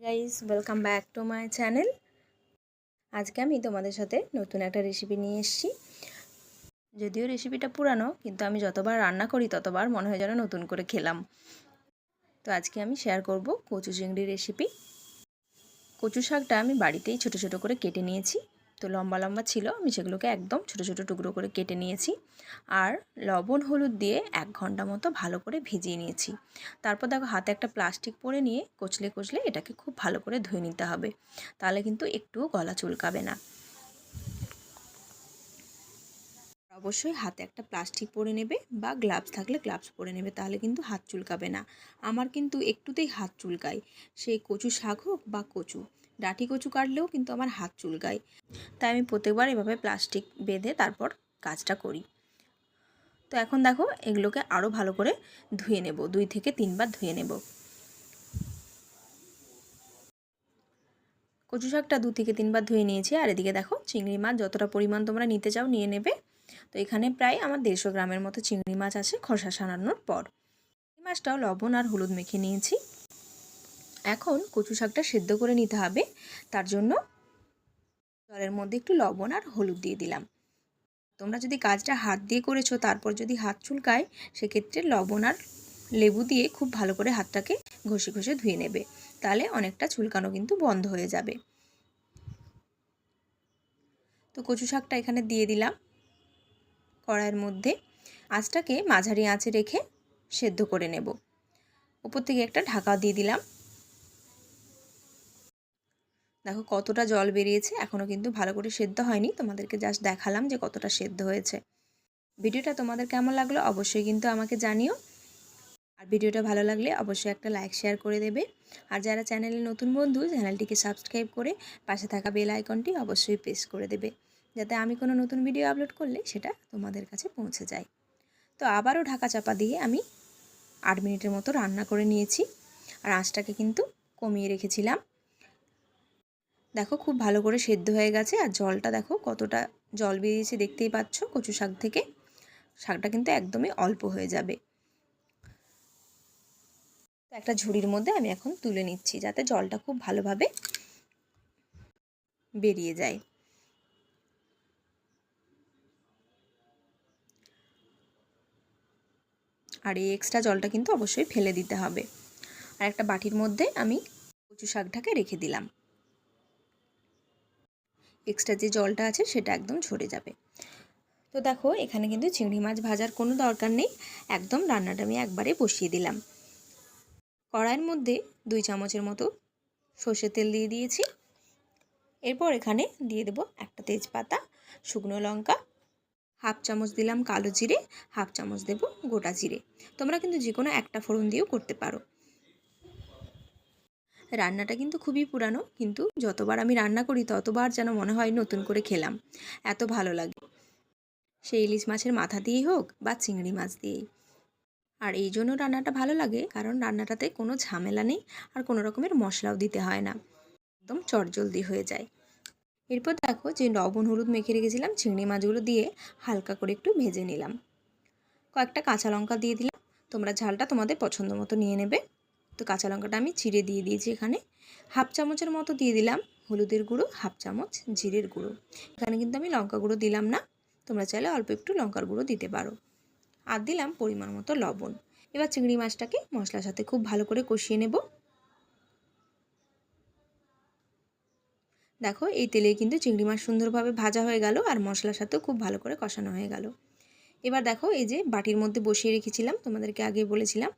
Guys welcome back to my channel আজকে আমি তোমাদের সাথে নতুন একটা রেসিপি নিয়ে এসেছি। যদিও রেসিপিটা পুরানো, কিন্তু আমি যতবার রান্না করি, ততবার মনে হয় যেন নতুন করে খেলাম। তো আজকে আমি শেয়ার করব কচু চিংড়ি রেসিপি কচু শাকটা আমি বাড়িতেই ছোট ছোট করে কেটে নিয়েছি। তো লম্বা লম্বা ছিল, আমি সেগুলোকে একদম ছোট ছোট টুকরো করে কেটে নিয়েছি। আর লবণ, হলুদ দিয়ে এক ঘণ্টা মতো ভালো করে ভিজিয়ে নিয়েছি। তারপর দেখো হাতে একটা প্লাস্টিক পরে নিয়ে কচলে কচলে এটাকে খুব ভালো করে ধুয়ে নিতে হবে। তাহলে কিন্তু একটুও গলা চুলকাবে না। অবশ্যই হাতে একটা প্লাস্টিক পরে নেবে বা গ্লাভস থাকলে গ্লাভস পরে নেবে, তাহলে কিন্তু হাত চুলকাবে না। আমার কিন্তু একটুতেই হাত চুলকায়। সেই কচু শাক হোক বা কচু। ডাঁটি কচু কাটলেও কিন্তু আমার হাত চুলকায়। তাই আমি প্রত্যেকবার এভাবে প্লাস্টিক বেঁধে তারপর কাজটা করি। তো এখন দেখো এগুলোকে আরও ভালো করে ধুয়ে নেব, দুই থেকে তিনবার ধুয়ে নেব। কচু শাকটা দু থেকে তিনবার ধুয়ে নিয়েছি, আর এদিকে দেখো চিংড়ি মাছ যতটা পরিমাণ তোমরা নিতে চাও নিয়ে নেবে। তো এখানে প্রায় আমার দেড়শো গ্রামের মতো চিংড়ি মাছ আছে খসা সানানোর পর। মাছটাও লবণ আর হলুদ মেখে নিয়েছি। এখন কচু শাকটা সেদ্ধ করে নিতে হবে। তার জন্য জলের মধ্যে একটু লবণ আর হলুদ দিয়ে দিলাম। তোমরা যদি কাজটা হাত দিয়ে করেছ, তারপর যদি হাত চুলকায়, সেক্ষেত্রে লবণ আর লেবু দিয়ে খুব ভালো করে হাতটাকে ঘষে ঘষে ধুয়ে নেবে। তাহলে অনেকটা চুলকানো কিন্তু বন্ধ হয়ে যাবে। তো কচু শাকটা এখানে দিয়ে দিলাম কড়াইয়ের মধ্যে। আঁচটাকে মাঝারি আঁচে রেখে সেদ্ধ করে নেব। উপর থেকে একটা ঢাকা দিয়ে দিলাম। দেখো কতটা জল বেরিয়েছে এখনও কিন্তু ভালো করে সেদ্ধ হয়নি। তোমাদেরকে জাস্ট দেখালাম যে কতটা সেদ্ধ হয়েছে। ভিডিওটা তোমাদের কেমন লাগল অবশ্যই কিন্তু আমাকে জানিও। আর ভিডিওটা ভালো লাগলে অবশ্যই একটা লাইক শেয়ার করে দেবে। আর যারা চ্যানেলে নতুন বন্ধু চ্যানেলটিকে সাবস্ক্রাইব করে পাশে থাকা বেল আইকনটি অবশ্যই প্রেস করে দেবে। যাতে আমি কোনো নতুন ভিডিও আপলোড করলে সেটা তোমাদের কাছে পৌঁছে যায়। তো আবারও ঢাকা চাপা দিয়ে আমি আট মিনিটের মতো রান্না করে নিয়েছি। আর আঁচটাকে কিন্তু কমিয়ে রেখেছিলাম। দেখো খুব ভালো করে সেদ্ধ হয়ে গেছে আর জলটা দেখো কতটা জল বেরিয়েছে দেখতেই পাচ্ছ কচু শাক থেকে। শাকটা কিন্তু একদমই অল্প হয়ে যাবে। একটা ঝুড়ির মধ্যে আমি এখন তুলে নিচ্ছি যাতে জলটা খুব ভালোভাবে বেরিয়ে যায়। আর এই এক্সট্রা জলটা কিন্তু অবশ্যই ফেলে দিতে হবে। আর একটা বাটির মধ্যে আমি কচু শাকটাকে রেখে দিলাম। এক্সট্রা যে জলটা আছে সেটা একদম ঝরে যাবে। তো দেখো, এখানে কিন্তু চিংড়ি মাছ ভাজার কোনো দরকার নেই। একদম রান্নাটা আমি একবারে বসিয়ে দিলাম। কড়াইয়ের মধ্যে দুই চামচের মতো সর্ষের তেল দিয়ে দিয়েছি। এরপর এখানে দিয়ে দেব একটা তেজপাতা, শুকনো লঙ্কা, হাফ চামচ দিলাম কালো জিরে, হাফ চামচ দেব গোটা জিরে। তোমরা কিন্তু যে কোনো একটা ফোড়ন দিয়েও করতে পারো। রান্নাটা কিন্তু খুবই পুরানো, কিন্তু যতবার আমি রান্না করি ততবার যেন মনে হয় নতুন করে খেলাম। এত ভালো লাগে। সেই ইলিশ মাছের মাথা দিয়েই হোক বা চিংড়ি মাছ দিয়েই। আর এই জন্য রান্নাটা ভালো লাগে, কারণ রান্নাটাতে কোনো ঝামেলা নেই আর কোনো রকমের মশলাও দিতে হয় না। একদম চটজলদি হয়ে যায়। এরপর দেখো যে লবণ, হলুদ মেখে রেখেছিলাম, চিংড়ি মাছগুলো দিয়ে হালকা করে একটু ভেজে নিলাম। কয়েকটা কাঁচা লঙ্কা দিয়ে দিলাম। তোমরা ঝালটা তোমাদের পছন্দ মতো নিয়ে নেবে। তো কাঁচা লঙ্কাটা আমি চিড়ে দিয়ে দিয়েছি এখানে। হাফ চামচের মতো দিয়ে দিলাম হলুদের গুঁড়ো, হাফ চামচ জিরের গুঁড়ো। এখানে কিন্তু আমি লঙ্কা গুঁড়ো দিলাম না, তোমরা চাইলে অল্প একটু লঙ্কার গুঁড়ো দিতে পারো। আর দিলাম পরিমাণ মতো লবণ। এবার চিংড়ি মাছটাকে মশলার সাথে খুব ভালো করে কষিয়ে নেব। দেখো, এই তেলে কিন্তু চিংড়ি মাছ সুন্দরভাবে ভাজা হয়ে গেল আর মশলার সাথেও খুব ভালো করে কষানো হয়ে গেল। এবার দেখো, এই যে বাটির মধ্যে বসিয়ে রেখেছিলাম, তোমাদেরকে আগে বলেছিলাম।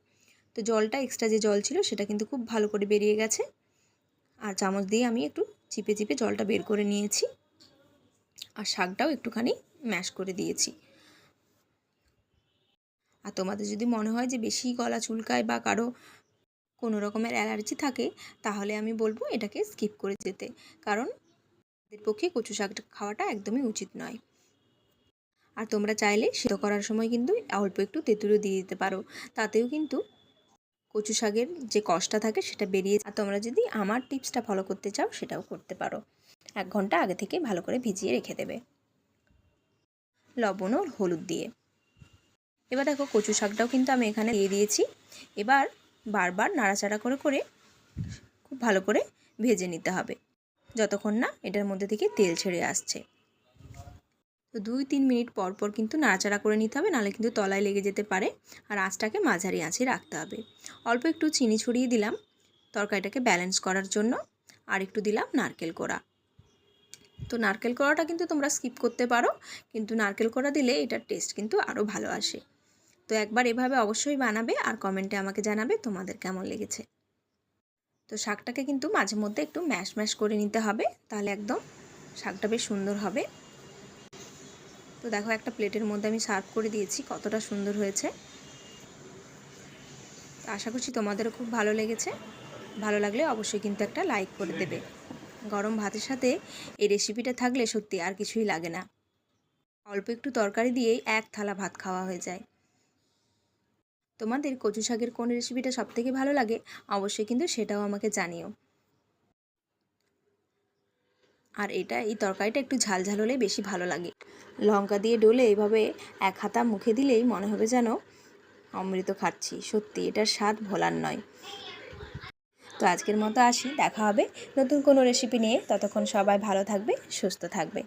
তো জলটা এক্সট্রা যে জল ছিল, সেটা কিন্তু খুব ভালো করে বেরিয়ে গেছে। আর চামচ দিয়ে আমি একটু চিপে চিপে জলটা বের করে নিয়েছি। আর শাকটাও একটুখানি ম্যাশ করে দিয়েছি। আর তোমাদের যদি মনে হয় যে বেশি গলা চুলকায় বা কারও কোনো রকমের অ্যালার্জি থাকে, তাহলে আমি বলব এটাকে স্কিপ করে যেতে। কারণ এদের পক্ষে কচু শাকটা খাওয়াটা একদমই উচিত নয়। আর তোমরা চাইলে সেদ্ধ করার সময় কিন্তু অল্প একটু তেঁতুলও দিয়ে দিতে পারো। তাতেও কিন্তু কচু শাকের যে কষটা থাকে সেটা বেরিয়ে আর তোমরা যদি আমার টিপসটা ফলো করতে চাও, সেটাও করতে পারো। এক ঘণ্টা আগে থেকে ভালো করে ভিজিয়ে রেখে দেবে। লবণ ও হলুদ দিয়ে। এবার দেখো কচু শাকটাও কিন্তু আমি এখানে দিয়ে দিয়েছি। এবার বারবার নাড়াচাড়া করে করে খুব ভালো করে ভেজে নিতে হবে। যতক্ষণ না এটার মধ্যে থেকে তেল ছেড়ে আসছে। তো দুই তিন মিনিট পর পর কিন্তু নাড়াচাড়া করে নিতে হবে, নাহলে কিন্তু তলায় লেগে যেতে পারে আর আঁচটাকে মাঝারি আঁচে রাখতে হবে। অল্প একটু চিনি ছড়িয়ে দিলাম তরকারিটাকে ব্যালেন্স করার জন্য আর একটু দিলাম নারকেল কোড়া। তো নারকেল কোড়াটা কিন্তু তোমরা স্কিপ করতে পারো, কিন্তু নারকেল কোড়া দিলে এটার টেস্ট কিন্তু আরও ভালো আসে। তো একবার এভাবে অবশ্যই বানাবে আর কমেন্টে আমাকে জানাবে তোমাদের কেমন লেগেছে। তো শাকটাকে কিন্তু মাঝে মধ্যে একটু ম্যাশ ম্যাশ করে নিতে হবে, তাহলে একদম শাকটা বেশ সুন্দর হবে। তো দেখো একটা প্লেটের মধ্যে আমি সার্ভ করে দিয়েছি, কতটা সুন্দর হয়েছে। আশা করছি তোমাদেরও খুব ভালো লেগেছে। ভালো লাগলে অবশ্যই কিন্তু একটা লাইক করে দেবে। গরম ভাতের সাথে এই রেসিপিটা থাকলে সত্যি আর কিছুই লাগে না। অল্প একটু তরকারি দিয়েই এক থালা ভাত খাওয়া হয়ে যায়। তোমাদের কচু শাকের কোন রেসিপিটা সবথেকে ভালো লাগে, অবশ্যই কিন্তু সেটাও আমাকে জানিও। আর এটা, এই তরকারিটা একটু ঝাল ঝাল হলে বেশি ভালো লাগে। লঙ্কা দিয়ে ডলে এভাবে এক হাতা মুখে দিলেই মনে হবে যেন অমৃত খাচ্ছি। সত্যি, এটার স্বাদ ভোলার নয়। তো আজকের মতো আসি। দেখা হবে নতুন কোনো রেসিপি নিয়ে। ততক্ষণ সবাই ভালো থাকবে, সুস্থ থাকবে।